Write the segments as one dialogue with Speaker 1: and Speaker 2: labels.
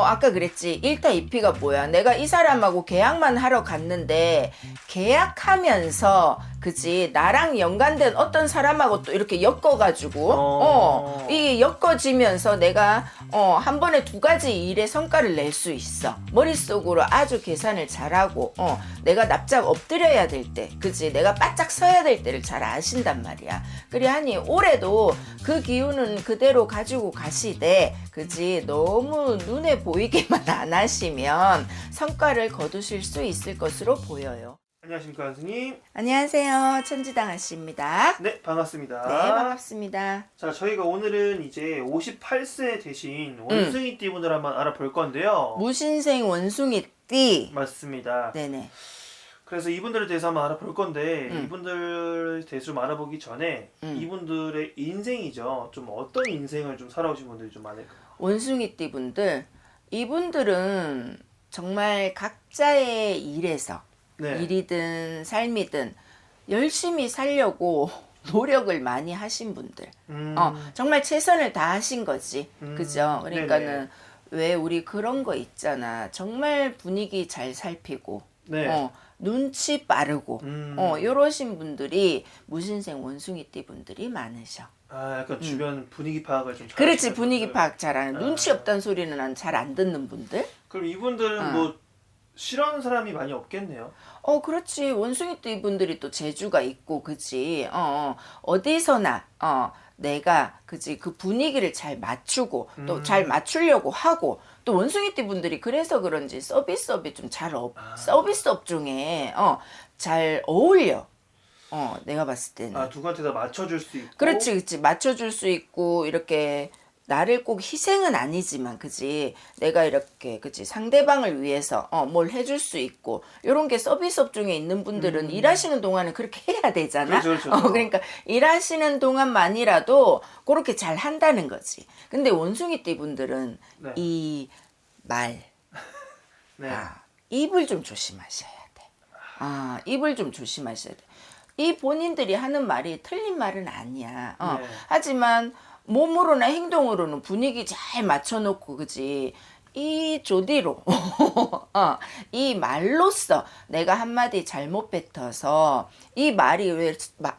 Speaker 1: 어, 아까 그랬지. 1타 2피가 뭐야? 내가 이 사람하고 계약만 하러 갔는데, 계약하면서, 그지? 나랑 연관된 어떤 사람하고 또 이렇게 엮어가지고,
Speaker 2: 어.
Speaker 1: 어, 이게 엮어지면서 내가, 어, 한 번에 두 가지 일의 성과를 낼 수 있어. 머릿속으로 아주 계산을 잘하고, 어, 내가 납작 엎드려야 될 때, 그지? 내가 바짝 서야 될 때를 잘 아신단 말이야. 그래 하니, 올해도 그 기운은 그대로 가지고 가시되, 그지? 너무 눈에 보 이게만 안 하시면 성과를 거두실 수 있을 것으로 보여요.
Speaker 2: 안녕하십니까 선생님.
Speaker 1: 안녕하세요. 천지당 아씨입니다.
Speaker 2: 네 반갑습니다.
Speaker 1: 네, 반갑습니다.
Speaker 2: 자 저희가 오늘은 이제 58세 되신 원숭이띠 분들 한번 알아볼 건데요.
Speaker 1: 무신생 원숭이 띠.
Speaker 2: 맞습니다.
Speaker 1: 네네.
Speaker 2: 그래서 이분들에 대해서 한번 알아볼 건데
Speaker 1: 음.
Speaker 2: 이분들 대해서 좀 알아보기 전에
Speaker 1: 음.
Speaker 2: 이분들의 인생이죠. 좀 어떤 인생을 좀 살아오신 분들이 좀 많을까요?
Speaker 1: 원숭이 띠 분들. 이분들은 정말 각자의 일에서
Speaker 2: 네.
Speaker 1: 일이든 삶이든 열심히 살려고 노력을 많이 하신 분들.
Speaker 2: 음,
Speaker 1: 어, 정말 최선을 다하신 거지.
Speaker 2: 음,
Speaker 1: 그죠?
Speaker 2: 네네.
Speaker 1: 그러니까는 왜 우리 그런 거 있잖아. 정말 분위기 잘 살피고,
Speaker 2: 네.
Speaker 1: 어, 눈치 빠르고,
Speaker 2: 음.
Speaker 1: 어, 요러신 분들이 무신생 원숭이띠 분들이 많으셔.
Speaker 2: 아 약간 주변 분위기 파악을 좀.
Speaker 1: 음. 그렇지, 분위기
Speaker 2: 분들.
Speaker 1: 파악 잘하는.
Speaker 2: 아.
Speaker 1: 눈치 없다는 소리는 잘안 듣는 분들?
Speaker 2: 그럼 이분들은
Speaker 1: 어.
Speaker 2: 뭐 싫어하는 사람이 많이 없겠네요.
Speaker 1: 어, 그렇지. 원숭이띠 분들이 또 재주가 있고, 그지. 어, 어, 어디서나, 어, 내가, 그지. 그 분위기를 잘 맞추고, 또
Speaker 2: 음.
Speaker 1: 잘 맞추려고 하고, 또 원숭이띠 분들이 그래서 그런지 서비스업이 좀 잘 업,
Speaker 2: 아.
Speaker 1: 서비스 업종에, 어, 잘 어울려. 어, 내가 봤을 때는.
Speaker 2: 아 누구한테 다 맞춰줄 수 있고.
Speaker 1: 그렇지, 그렇지. 맞춰줄 수 있고, 이렇게, 나를 꼭 희생은 아니지만, 그지. 내가 이렇게, 그지. 상대방을 위해서, 어, 뭘 해줄 수 있고, 요런 게 서비스 업종에 있는 분들은 일하시는 동안은 그렇게 해야 되잖아.
Speaker 2: 음. 그렇죠, 그렇죠.
Speaker 1: 어, 그러니까 일하시는 동안만이라도 그렇게 잘 한다는 거지. 근데 원숭이띠 분들은
Speaker 2: 네.
Speaker 1: 이 말,
Speaker 2: 네.
Speaker 1: 아, 입을 좀 조심하셔야 돼. 아, 입을 좀 조심하셔야 돼. 이 본인들이 하는 말이 틀린 말은 아니야. 어.
Speaker 2: 네.
Speaker 1: 하지만 몸으로나 행동으로는 분위기 잘 맞춰놓고 그지. 이 조디로 어, 이 말로써 내가 한마디 잘못 뱉어서 이 말이 왜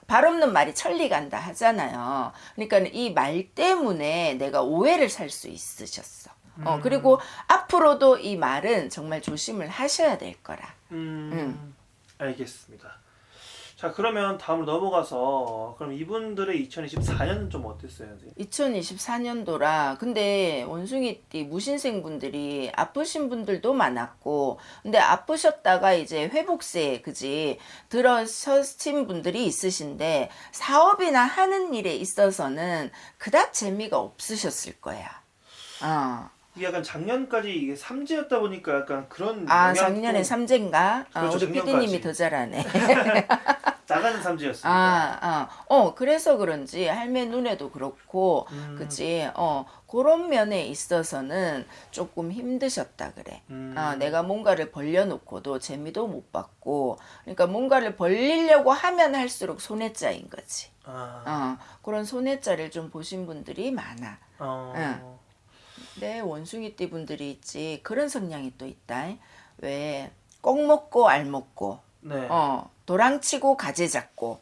Speaker 1: 발 없는 말이 천리 간다 하잖아요. 그러니까 이 말 때문에 내가 오해를 살 수 있으셨어. 어, 그리고 앞으로도 이 말은 정말 조심을 하셔야 될 거라.
Speaker 2: 음, 알겠습니다. 자 그러면 다음으로 넘어가서 그럼 이분들의 2024년은 좀 어땠어요, 선생님?
Speaker 1: 2024년도라 근데 원숭이 띠 무신생 분들이 아프신 분들도 많았고 근데 아프셨다가 이제 회복세 그지 들어서신 분들이 있으신데 사업이나 하는 일에 있어서는 그닥 재미가 없으셨을 거야. 어.
Speaker 2: 이게 약간 작년까지 이게 삼재였다 보니까 약간 그런
Speaker 1: 아
Speaker 2: 영향도
Speaker 1: 작년에 삼재인가? 아,
Speaker 2: 그렇죠,
Speaker 1: 우리
Speaker 2: 작년까지.
Speaker 1: PD님이 더 잘하네.
Speaker 2: 나가는 삼재였습니다.
Speaker 1: 아, 아, 어, 그래서 그런지 할매 눈에도 그렇고,
Speaker 2: 음.
Speaker 1: 그치, 어, 그런 면에 있어서는 조금 힘드셨다 그래.
Speaker 2: 음.
Speaker 1: 아, 내가 뭔가를 벌려놓고도 재미도 못 봤고, 그러니까 뭔가를 벌리려고 하면 할수록 손해짜인 거지.
Speaker 2: 아,
Speaker 1: 어, 그런 손해짜를 좀 보신 분들이 많아.
Speaker 2: 어,
Speaker 1: 응. 네, 원숭이띠 분들이 있지. 그런 성향이 또 있다. 왜, 꼭 먹고 알 먹고,
Speaker 2: 네.
Speaker 1: 어, 도랑치고 가재 잡고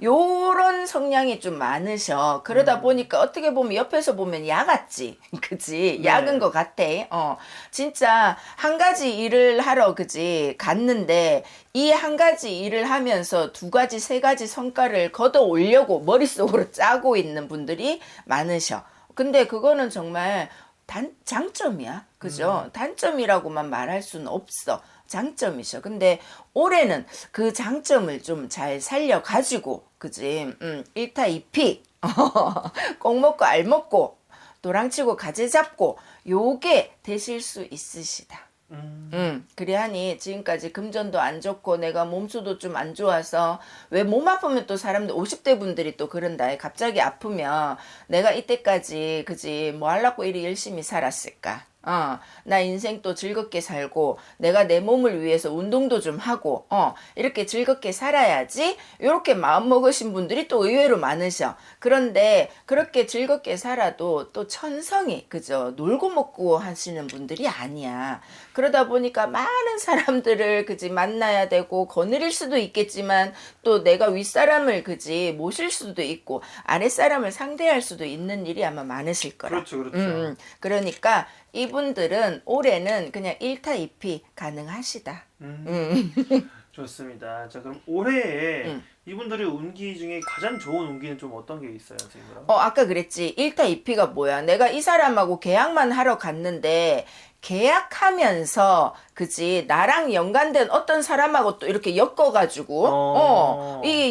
Speaker 1: 요런 성향이 좀 많으셔. 그러다
Speaker 2: 음.
Speaker 1: 보니까 어떻게 보면 옆에서 보면 야 같지. 그지?
Speaker 2: 네.
Speaker 1: 약은 것 같아. 어. 진짜 한 가지 일을 하러 그지? 갔는데 이 한 가지 일을 하면서 두 가지, 세 가지 성과를 걷어 올려고 머릿속으로 짜고 있는 분들이 많으셔. 근데 그거는 정말 단, 장점이야. 그죠? 단점이라고만 말할 수는 없어. 장점이셔. 근데 올해는 그 장점을 좀 잘 살려 가지고, 그지? 음, 1타 2피. 꼭 먹고 알 먹고, 도랑치고 가재 잡고, 요게 되실 수 있으시다.
Speaker 2: 음,
Speaker 1: 음, 그래 하니 지금까지 금전도 안 좋고 내가 몸수도 좀 안 좋아서 왜 몸 아프면 또 사람들 50대 분들이 또 그런다. 갑자기 아프면 내가 이때까지 그지 뭐 하려고 이리 열심히 살았을까? 어, 나 인생 또 즐겁게 살고, 내가 내 몸을 위해서 운동도 좀 하고, 어, 이렇게 즐겁게 살아야지, 이렇게 마음 먹으신 분들이 또 의외로 많으셔. 그런데 그렇게 즐겁게 살아도 또 천성이, 그죠? 놀고 먹고 하시는 분들이 아니야. 그러다 보니까 많은 사람들을, 그지, 만나야 되고, 거느릴 수도 있겠지만, 또 내가 윗사람을, 그지, 모실 수도 있고, 아랫사람을 상대할 수도 있는 일이 아마 많으실 거라.
Speaker 2: 그렇죠, 그렇죠.
Speaker 1: 음, 그러니까 이분들은 올해는 그냥 1타 2피 가능하시다.
Speaker 2: 음, 좋습니다. 자, 그럼 올해에
Speaker 1: 음.
Speaker 2: 이분들의 운기 중에 가장 좋은 운기는 좀 어떤 게 있어요, 선생님?
Speaker 1: 어, 아까 그랬지. 1타 2피가 뭐야? 내가 이 사람하고 계약만 하러 갔는데 계약하면서 그지 나랑 연관된 어떤 사람하고 또 이렇게 엮어가지고
Speaker 2: 어.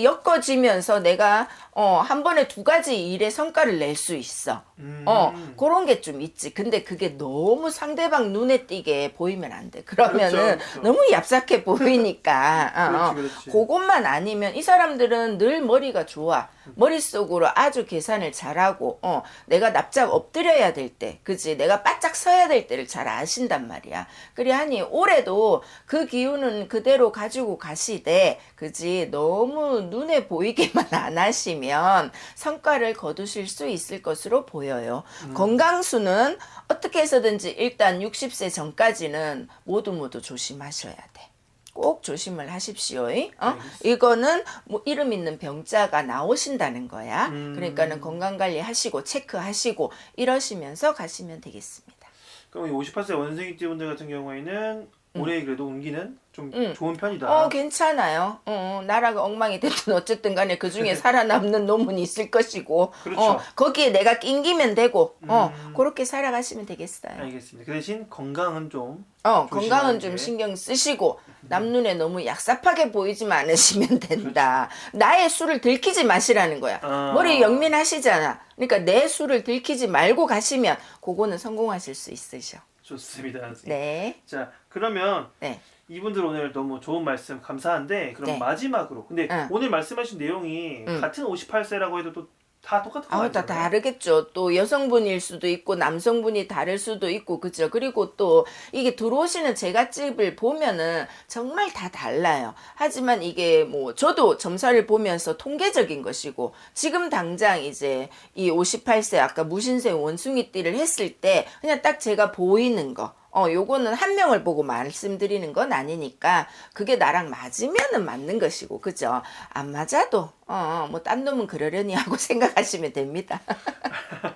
Speaker 1: 엮어지면서 내가 어, 한 번에 두 가지 일의 성과를 낼 수 있어.
Speaker 2: 음.
Speaker 1: 어, 그런 게 좀 있지. 근데 그게 너무 상대방 눈에 띄게 보이면 안 돼. 그러면은
Speaker 2: 그렇죠, 그렇죠.
Speaker 1: 너무 얍삭해 보이니까. 어, 어.
Speaker 2: 그렇지, 그렇지.
Speaker 1: 그것만 아니면 이 사람들은 늘 머리가 좋아. 머릿속으로 아주 계산을 잘하고, 어, 내가 납작 엎드려야 될 때, 그지? 내가 바짝 서야 될 때를 잘 아신단 말이야. 그래 하니 올해도 그 기운은 그대로 가지고 가시되, 그지? 너무 눈에 보이게만 안 하시면 성과를 거두실 수 있을 것으로 보여요. 건강수는 어떻게 해서든지 일단 60세 전까지는 모두 모두 조심하셔야 돼. 꼭 조심을 하십시오. 어? 이거는 뭐 이름 있는 병자가 나오신다는 거야.
Speaker 2: 음.
Speaker 1: 그러니까는 건강 관리 하시고 체크하시고 이러시면서 가시면 되겠습니다.
Speaker 2: 그럼 이 58세 원생이띠 분들 같은 경우에는 올해 그래도 운기는 좀
Speaker 1: 음.
Speaker 2: 좋은 편이다.
Speaker 1: 어, 괜찮아요. 어, 어, 나라가 엉망이 됐든 어쨌든 간에 그 중에 살아남는 놈은 있을 것이고,
Speaker 2: 그렇죠.
Speaker 1: 어, 거기에 내가 낑기면 되고, 어,
Speaker 2: 음.
Speaker 1: 그렇게 살아가시면 되겠어요.
Speaker 2: 알겠습니다. 그 대신 건강은 좀
Speaker 1: 어, 건강은 좀
Speaker 2: 게.
Speaker 1: 신경 쓰시고 남눈에 너무 약삽하게 보이지만 않으시면 된다. 나의 술을 들키지 마시라는 거야.
Speaker 2: 그렇죠. 아.
Speaker 1: 머리 영민하시잖아. 그러니까 내 술을 들키지 말고 가시면 그거는 성공하실 수 있으셔.
Speaker 2: 좋습니다.
Speaker 1: 네.
Speaker 2: 자, 그러면
Speaker 1: 네.
Speaker 2: 이분들 오늘 너무 좋은 말씀 감사한데 그럼
Speaker 1: 네.
Speaker 2: 마지막으로 근데
Speaker 1: 응.
Speaker 2: 오늘 말씀하신 내용이
Speaker 1: 응.
Speaker 2: 같은 58세라고 해도 또 다 똑같은 거
Speaker 1: 아우, 다
Speaker 2: 아니잖아요?
Speaker 1: 다르겠죠. 또 여성분일 수도 있고 남성분이 다를 수도 있고 그죠. 그리고 또 이게 들어오시는 제갓집을 보면은 정말 다 달라요. 하지만 이게 뭐 저도 점사를 보면서 통계적인 것이고 지금 당장 이제 이 58세 아까 무신생 원숭이띠를 했을 때 그냥 딱 제가 보이는 거 어, 요거는 한 명을 보고 말씀드리는 건 아니니까 그게 나랑 맞으면은 맞는 것이고, 그죠? 안 맞아도, 어, 뭐, 딴 놈은 그러려니 하고 생각하시면 됩니다.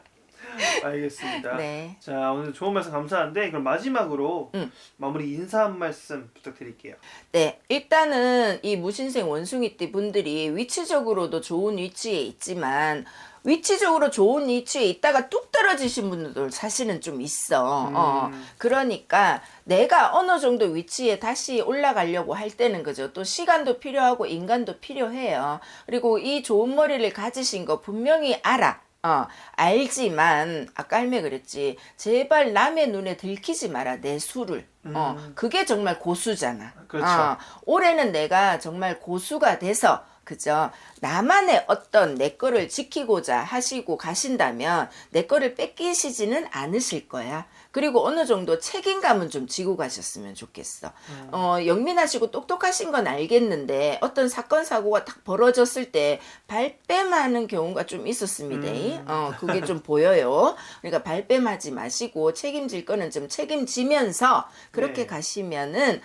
Speaker 2: 알겠습니다.
Speaker 1: 네.
Speaker 2: 자, 오늘 좋은 말씀 감사한데 그럼 마지막으로
Speaker 1: 응.
Speaker 2: 마무리 인사 한 말씀 부탁드릴게요.
Speaker 1: 네, 일단은 이 무신생 원숭이띠 분들이 위치적으로도 좋은 위치에 있지만, 위치적으로 좋은 위치에 있다가 뚝 떨어지신 분들도 사실은 좀 있어. 어.
Speaker 2: 음.
Speaker 1: 그러니까 내가 어느 정도 위치에 다시 올라가려고 할 때는 그죠. 또 시간도 필요하고 인간도 필요해요. 그리고 이 좋은 머리를 가지신 거 분명히 알아. 어, 알지만 아까 할매 그랬지. 제발 남의 눈에 들키지 마라 내 술을. 어,
Speaker 2: 음.
Speaker 1: 그게 정말 고수잖아.
Speaker 2: 그렇죠.
Speaker 1: 어, 올해는 내가 정말 고수가 돼서 그죠? 나만의 어떤 내 거를 지키고자 하시고 가신다면 내 거를 뺏기시지는 않으실 거야. 그리고 어느 정도 책임감은 좀 지고 가셨으면 좋겠어. 어, 영민하시고 똑똑하신 건 알겠는데 어떤 사건 사고가 딱 벌어졌을 때 발뺌하는 경우가 좀 있었습니다.
Speaker 2: 음.
Speaker 1: 어, 그게 좀 보여요. 그러니까 발뺌하지 마시고 책임질 거는 좀 책임지면서 그렇게
Speaker 2: 네.
Speaker 1: 가시면은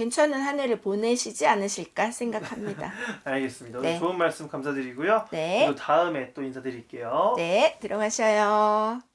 Speaker 1: 괜찮은 한 해를 보내시지 않으실까 생각합니다.
Speaker 2: 알겠습니다. 오늘
Speaker 1: 네.
Speaker 2: 좋은 말씀 감사드리고요.
Speaker 1: 네.
Speaker 2: 또 다음에 또 인사드릴게요.
Speaker 1: 네, 들어가셔요.